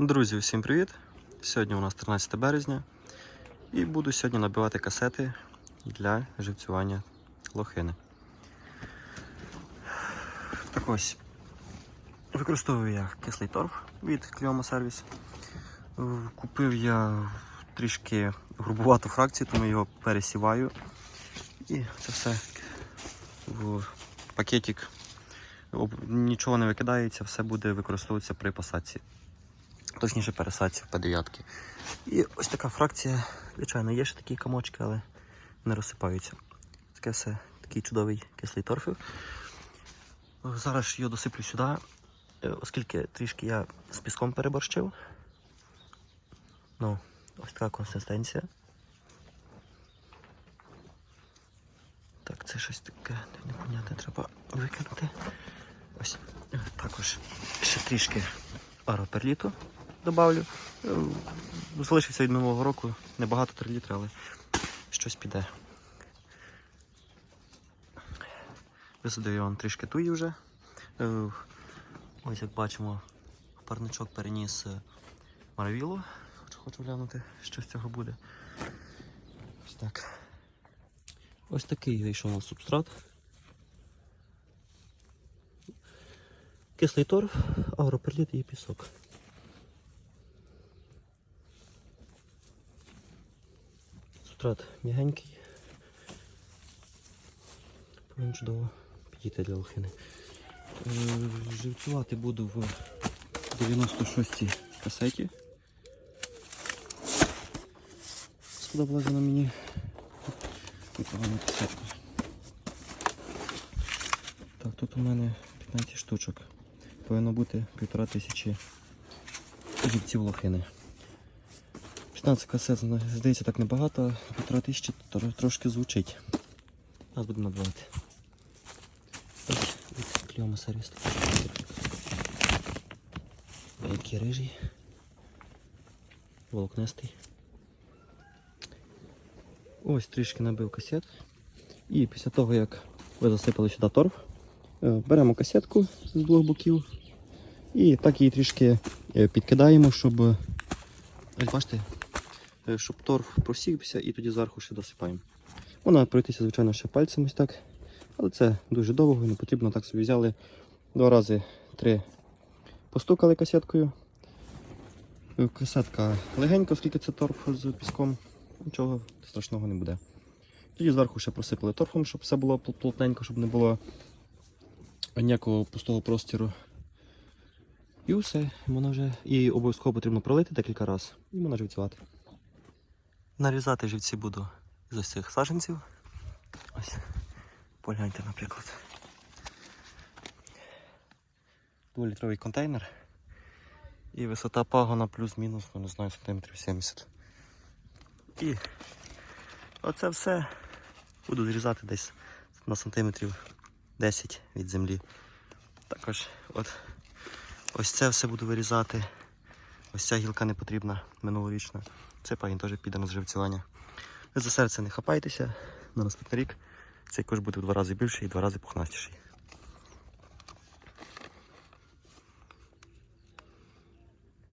Друзі, всім привіт! Сьогодні у нас 13 березня і буду сьогодні набивати касети для живцювання лохини. Так ось, використовую я кислий торф від Кліома Сервіс. Е, Купив я трішки грубувату фракцію, тому його пересіваю. І це все в пакетик. Нічого не викидається, все буде використовуватися при посадці. Точніше пересадці в П9. І ось така фракція. Звичайно, є ще такі комочки, але не розсипаються. Таке все, такий чудовий кислий торфів. Зараз його досиплю сюди, е, оскільки трішки я з піском переборщив. Ну, ось така консистенція. Так, це щось таке непонятне треба викинути. Ось е, також ще трішки аероперліту добавлю. Е, Залишився від минулого року небагато 3 літри, але щось піде. Висадив я вам трішки туї вже. Е, Ось як бачимо, парничок переніс е, маравілу. Хочу, хочу глянути, що з цього буде. Ось так. Ось такий вийшов у нас субстрат. Кислий торф, агроперліт і пісок. Субстрат м'ягенький. Повинен чудово підійти для лохини. Е, Живцювати буду в 96-й касеті. Сподобалася вона мені непогану. Так, тут у мене 15 штучок. Повинно бути півтора тисячі живців лохини. 15 касет, здається, так небагато, півтора тисячі трошки звучить. Зараз будемо набивати. Ось сервіс. Який рижий. Волокнистий. Ось трішки набив касет. І після того, як ви засипали сюди торф, е, беремо касетку з двох боків і так її трішки е, підкидаємо, щоб, е, ось бачите, щоб торф просівся і тоді зверху ще досипаємо. Можна пройтися, звичайно, ще пальцем ось так, але це дуже довго і не потрібно. Так собі взяли два рази три постукали касеткою. Е, Касетка легенька, оскільки це торф з піском, нічого страшного не буде. Тоді зверху ще просипали торфом, щоб все було пл- плотненько, щоб не було ніякого пустого простіру. І все, можна вже. І обов'язково потрібно пролити декілька разів і можна живцювати. Нарізати живці буду з ось цих саженців. Ось. Погляньте, наприклад. Дволітровий контейнер. І висота пагона плюс-мінус, ну не знаю, сантиметрів 70. І оце все буду зрізати десь на сантиметрів 10 від землі. Також от ось це все буду вирізати. Ось ця гілка не потрібна минулорічна. Це пагін теж піде на зживцювання. За серце не хапайтеся на наступний рік. Цей кош буде в два рази більший і два рази пухнастіший.